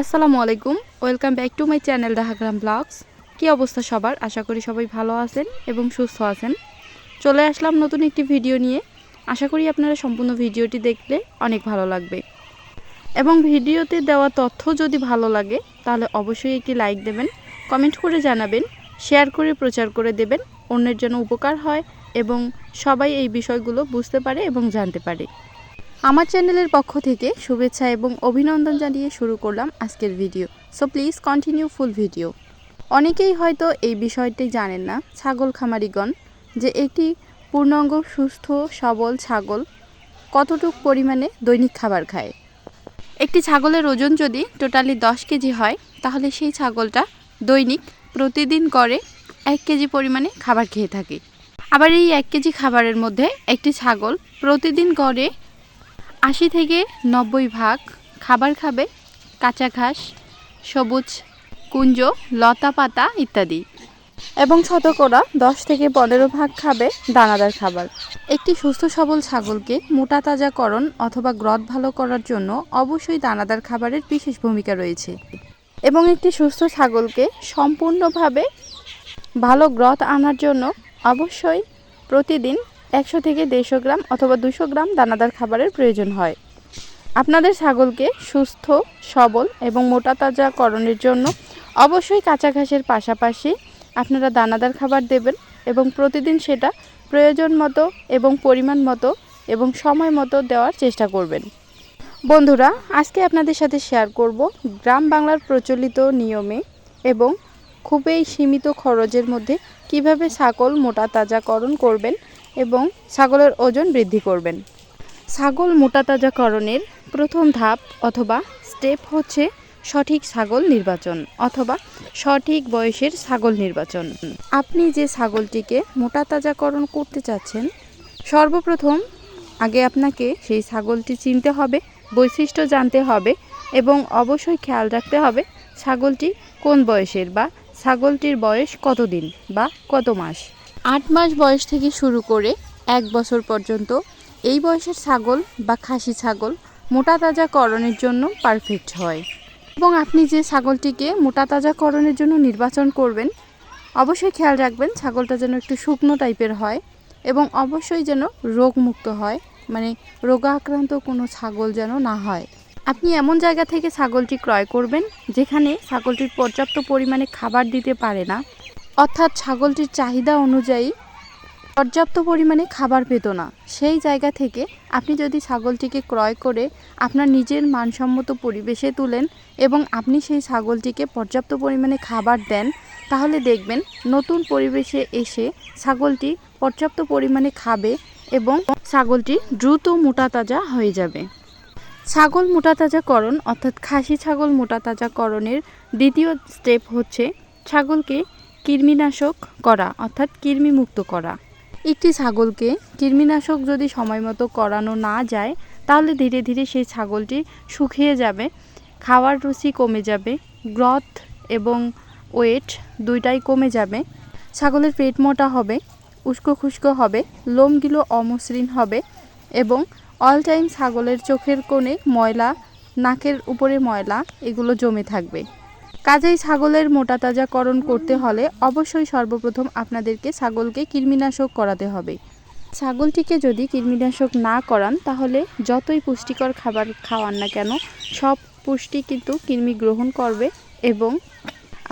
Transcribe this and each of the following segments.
আসসালামু আলাইকুম। Welcome back to my channel Dahagram vlogs কী অবস্থা সবার? আশা করি সবাই ভালো আছেন এবং সুস্থ আছেন। চলে আসলাম নতুন একটি ভিডিও নিয়ে। আশা করি আপনারা সম্পূর্ণ ভিডিওটি দেখলে অনেক ভালো লাগবে। এবং ভিডিওতে দেওয়া তথ্য যদি ভালো লাগে, তাহলে অবশ্যই একটি লাইক দেবেন কমেন্ট করে জানাবেন শেয়ার করে প্রচার করে দেবেন। অন্যের জন্য উপকার হয় এবং সবাই এই বিষয়গুলো বুঝতে পারে এবং জানতে পারে। আমার চ্যানেলের পক্ষ থেকে শুভেচ্ছা এবং অভিনন্দন জানিয়ে শুরু করলাম আজকের video. So please continue full video অনেকেই হয়তো এই বিষয়টি জানেন না, ছাগল খামারিগণ, যে একটি পূর্ণাঙ্গ, সুস্থ, সবল ছাগল কতটুক পরিমাণে দৈনিক খাবার খায়। একটি ছাগলের ওজন যদি টোটালি দশ কেজি হয়, তাহলে সেই ছাগলটা দৈনিক প্রতিদিন করে এক কেজি পরিমাণে খাবার খেয়ে থাকে। আবার এই এক কেজি খাবারের মধ্যে একটি ছাগল প্রতিদিন গড়ে আশি থেকে নব্বই ভাগ খাবার খাবে কাঁচা ঘাস সবুজ কুঞ্জ লতা পাতা ইত্যাদি। এবং শতকরা দশ থেকে পনেরো ভাগ খাবে দানাদার খাবার। একটি সুস্থ সবল ছাগলকে মোটা তাজাকরণ অথবা গ্রথ ভালো করার জন্য অবশ্যই দানাদার খাবারের বিশেষ ভূমিকা রয়েছে। এবং একটি সুস্থ ছাগলকে সম্পূর্ণভাবে ভালো গ্রথ আনার জন্য অবশ্যই প্রতিদিন একশো থেকে দেড়শো গ্রাম অথবা দুশো গ্রাম দানাদার খাবারের প্রয়োজন হয়। আপনাদের ছাগলকে সুস্থ, সবল এবং মোটা তাজা করণের জন্য অবশ্যই কাঁচা ঘাসের পাশাপাশি আপনারা দানাদার খাবার দেবেন এবং প্রতিদিন সেটা প্রয়োজন মতো এবং পরিমাণ মতো এবং সময় মতো দেওয়ার চেষ্টা করবেন। বন্ধুরা, আজকে আপনাদের সাথে শেয়ার করব গ্রাম বাংলার প্রচলিত নিয়মে এবং খুবই সীমিত খরচের মধ্যে কীভাবে ছাগল মোটা তাজাকরণ করবেন এবং ছাগলের ওজন বৃদ্ধি করবেন। ছাগল মোটা তাজাকরণের প্রথম ধাপ অথবা স্টেপ হচ্ছে সঠিক ছাগল নির্বাচন অথবা সঠিক বয়সের ছাগল নির্বাচন। আপনি যে ছাগলটিকে মোটা তাজাকরণ করতে চাচ্ছেন, সর্বপ্রথম আগে আপনাকে সেই ছাগলটি চিনতে হবে, বৈশিষ্ট্য জানতে হবে এবং অবশ্যই খেয়াল রাখতে হবে ছাগলটি কোন বয়সের বা ছাগলটির বয়স কতদিন বা কত মাস। আট মাস বয়স থেকে শুরু করে এক বছর পর্যন্ত এই বয়সের ছাগল বা খাসি ছাগল মোটা তাজাকরণের জন্য পারফেক্ট হয়। এবং আপনি যে ছাগলটিকে মোটা তাজাকরণের জন্য নির্বাচন করবেন, অবশ্যই খেয়াল রাখবেন ছাগলটা যেন একটু শুকনো টাইপের হয় এবং অবশ্যই যেন রোগমুক্ত হয় মানে রোগাক্রান্ত কোনো ছাগল যেন না হয়। আপনি এমন জায়গা থেকে ছাগলটি ক্রয় করবেন যেখানে ছাগলটির পর্যাপ্ত পরিমাণে খাবার দিতে পারে না অর্থাৎ ছাগলটির চাহিদা অনুযায়ী পর্যাপ্ত পরিমাণে খাবার পেত না। সেই জায়গা থেকে আপনি যদি ছাগলটিকে ক্রয় করে আপনার নিজের মানসম্মত পরিবেশে তুলেন এবং আপনি সেই ছাগলটিকে পর্যাপ্ত পরিমাণে খাবার দেন, তাহলে দেখবেন নতুন পরিবেশে এসে ছাগলটি পর্যাপ্ত পরিমাণে খাবে এবং ছাগলটি দ্রুত মোটা তাজা হয়ে যাবে। ছাগল মোটা তাজাকরণ অর্থাৎ খাসি ছাগল মোটা তাজাকরণের দ্বিতীয় স্টেপ হচ্ছে ছাগলকে কৃমিনাশক করা, অর্থাৎ কৃমিমুক্ত করা। একটি ছাগলকে কৃমিনাশক যদি সময় মতো করানো না যায়, তাহলে ধীরে ধীরে সেই ছাগলটি শুকিয়ে যাবে, খাওয়ার রুচি কমে যাবে, গ্রথ এবং ওয়েট দুইটাই কমে যাবে, ছাগলের পেট মোটা হবে, উস্কো খুস্কো হবে, লোমগুলো অমসৃণ হবে এবং অল টাইম ছাগলের চোখের কোণে ময়লা, নাকের উপরে ময়লা, এগুলো জমে থাকবে। কাজেই ছাগলের মোটা তাজাকরণ করতে হলে অবশ্যই সর্বপ্রথম আপনাদেরকে ছাগলকে কৃমিনাশক করাতে হবে। ছাগলটিকে যদি কৃমিনাশক না করান, তাহলে যতই পুষ্টিকর খাবার খাওয়ান না কেন, সব পুষ্টি কিন্তু কৃমি গ্রহণ করবে এবং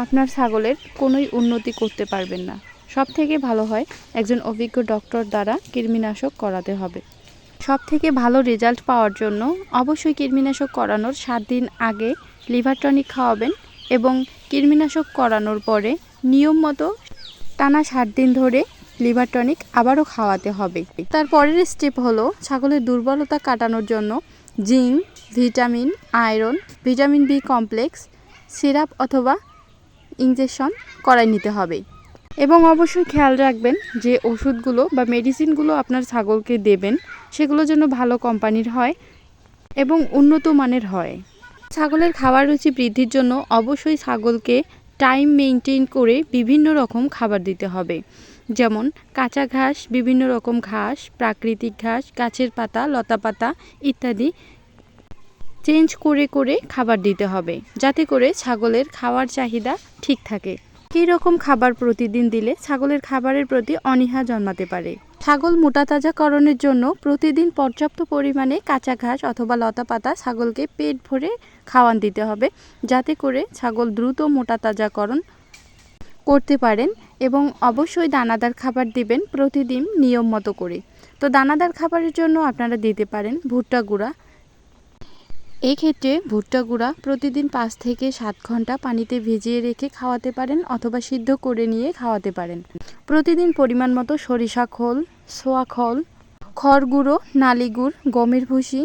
আপনার ছাগলের কোনোই উন্নতি করতে পারবেন না। সব থেকে ভালো হয় একজন অভিজ্ঞ ডক্টর দ্বারা কৃমিনাশক করাতে হবে। সব থেকে ভালো রেজাল্ট পাওয়ার জন্য অবশ্যই কৃমিনাশক করানোর সাত দিন আগে লিভার টনিক খাওয়াবেন এবং কৃমিনাশক করানোর পরে নিয়ম মতো টানা সাত দিন ধরে লিভার টনিক আবারও খাওয়াতে হবে। তার পরের স্টেপ হলো ছাগলের দুর্বলতা কাটানোর জন্য zinc, vitamin, iron, vitamin B complex, syrup অথবা ইঞ্জেকশন করাই নিতে হবে। এবং অবশ্যই খেয়াল রাখবেন যে ওষুধগুলো বা মেডিসিনগুলো আপনার ছাগলকে দেবেন, সেগুলো যেন ভালো কোম্পানির হয় এবং উন্নত মানের হয়। ছাগলের খাবার রুচি বৃদ্ধির জন্য অবশ্যই ছাগলকে টাইম মেনটেন করে বিভিন্ন রকম খাবার দিতে হবে। যেমন কাঁচা ঘাস, বিভিন্ন রকম ঘাস, প্রাকৃতিক ঘাস, গাছের পাতা, লতা পাতা ইত্যাদি চেঞ্জ করে করে খাবার দিতে হবে, যাতে করে ছাগলের খাওয়ার চাহিদা ঠিক থাকে। কী রকম খাবার প্রতিদিন দিলে ছাগলের খাবারের প্রতি অনীহা জন্মাতে পারে। ছাগল মোটা তাজাকরণের জন্য প্রতিদিন পর্যাপ্ত পরিমাণে কাঁচা ঘাস অথবা লতা পাতা ছাগলকে পেট ভরে খাওয়ান দিতে হবে, যাতে করে ছাগল দ্রুত মোটা তাজাকরণ করতে পারেন এবং অবশ্যই দানাদার খাবার দিবেন প্রতিদিন নিয়ম মতো করে। তো দানাদার খাবারের জন্য আপনারা দিতে পারেন ভুট্টা গুঁড়া। এই ক্ষেত্রে ভুট্টা গুঁড়া প্রতিদিন পাঁচ থেকে সাত ঘণ্টা পানিতে ভিজিয়ে রেখে খাওয়াতে পারেন অথবা সিদ্ধ করে নিয়ে খাওয়াতে পারেন। প্রতিদিন পরিমাণ মতো সরিষা খোল সোয়া খোল খড় গুঁড়ো নালি গুড় গমের ভুসি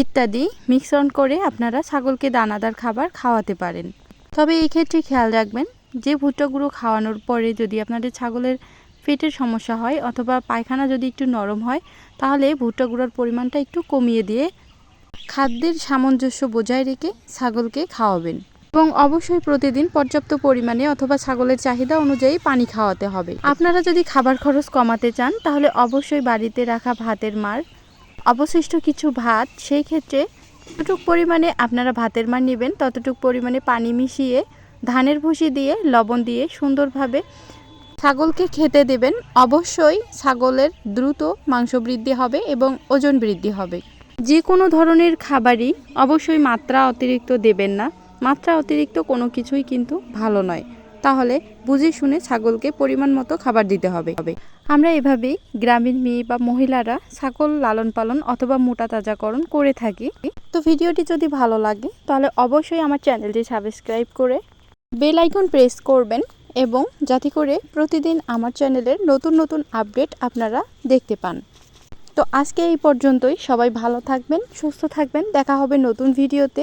ইত্যাদি মিশ্রণ করে আপনারা ছাগলকে দানাদার খাবার খাওয়াতে পারেন। তবে এই ক্ষেত্রে খেয়াল রাখবেন যে ভুট্টা গুঁড়ো খাওয়ানোর পরে যদি আপনাদের ছাগলের পেটের সমস্যা হয় অথবা পায়খানা যদি একটু নরম হয়, তাহলে ভুট্টা গুঁড়োর পরিমাণটা একটু কমিয়ে দিয়ে খাদ্যের সামঞ্জস্য বজায় রেখে ছাগলকে খাওয়াবেন। এবং অবশ্যই প্রতিদিন পর্যাপ্ত পরিমাণে অথবা ছাগলের চাহিদা অনুযায়ী পানি খাওয়াতে হবে। আপনারা যদি খাবার খরচ কমাতে চান, তাহলে অবশ্যই বাড়িতে রাখা ভাতের মার, অবশিষ্ট কিছু ভাত, সেই ক্ষেত্রে যতটুক পরিমাণে আপনারা ভাতের মার নেবেন, ততটুক পরিমাণে পানি মিশিয়ে ধানের ভুসি দিয়ে, লবণ দিয়ে সুন্দরভাবে ছাগলকে খেতে দেবেন। অবশ্যই ছাগলের দ্রুত মাংস বৃদ্ধি হবে এবং ওজন বৃদ্ধি হবে। যে কোনো ধরনের খাবারই অবশ্যই মাত্রা অতিরিক্ত দেবেন না। মাত্রা অতিরিক্ত কোনো কিছুই কিন্তু ভালো নয়। তাহলে বুঝে শুনে ছাগলকে পরিমাণ মতো খাবার দিতে হবে। আমরা এভাবেই গ্রামীণ মেয়ে বা মহিলারা ছাগল লালন পালন অথবা মোটা তাজাকরণ করে থাকি। তো ভিডিওটি যদি ভালো লাগে, তাহলে অবশ্যই আমার চ্যানেলটি সাবস্ক্রাইব করে বেল আইকন প্রেস করবেন এবং যাতে করে প্রতিদিন আমার চ্যানেলের নতুন নতুন আপডেট আপনারা দেখতে পান। তো আজকে এই পর্যন্তই। সবাই ভালো থাকবেন, সুস্থ থাকবেন। দেখা হবে নতুন ভিডিওতে।